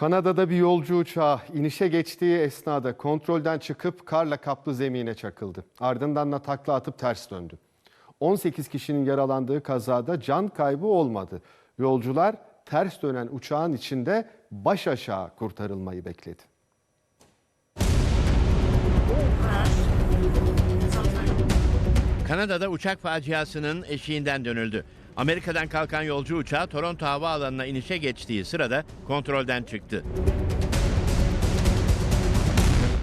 Kanada'da bir yolcu uçağı inişe geçtiği esnada kontrolden çıkıp karla kaplı zemine çakıldı. Ardından da takla atıp ters döndü. 18 kişinin yaralandığı kazada can kaybı olmadı. Yolcular ters dönen uçağın içinde baş aşağı kurtarılmayı bekledi. Kanada'da uçak faciasının eşiğinden dönüldü. Amerika'dan kalkan yolcu uçağı Toronto Havaalanı'na inişe geçtiği sırada kontrolden çıktı.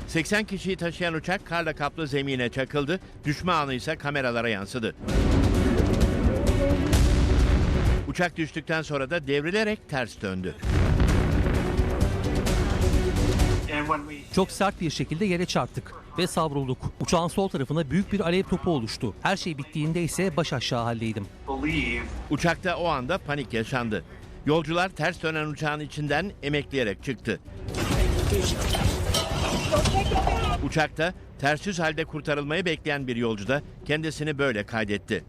80 kişiyi taşıyan uçak karla kaplı zemine çakıldı. Düşme anı ise kameralara yansıdı. Uçak düştükten sonra da devrilerek ters döndü. Çok sert bir şekilde yere çarptık ve savrulduk. Uçağın sol tarafına büyük bir alev topu oluştu. Her şey bittiğinde ise baş aşağı haldeydim. Uçakta o anda panik yaşandı. Yolcular ters dönen uçağın içinden emekleyerek çıktı. Uçakta ters yüz halde kurtarılmayı bekleyen bir yolcu da kendisini böyle kaydetti.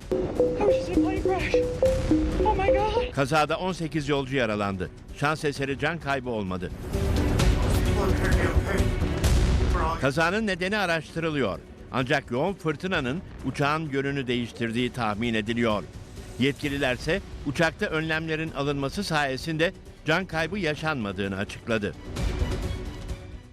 Kazada 18 yolcu yaralandı. Şans eseri can kaybı olmadı. Kazanın nedeni araştırılıyor. Ancak yoğun fırtınanın uçağın yönünü değiştirdiği tahmin ediliyor. Yetkililerse uçakta önlemlerin alınması sayesinde can kaybı yaşanmadığını açıkladı.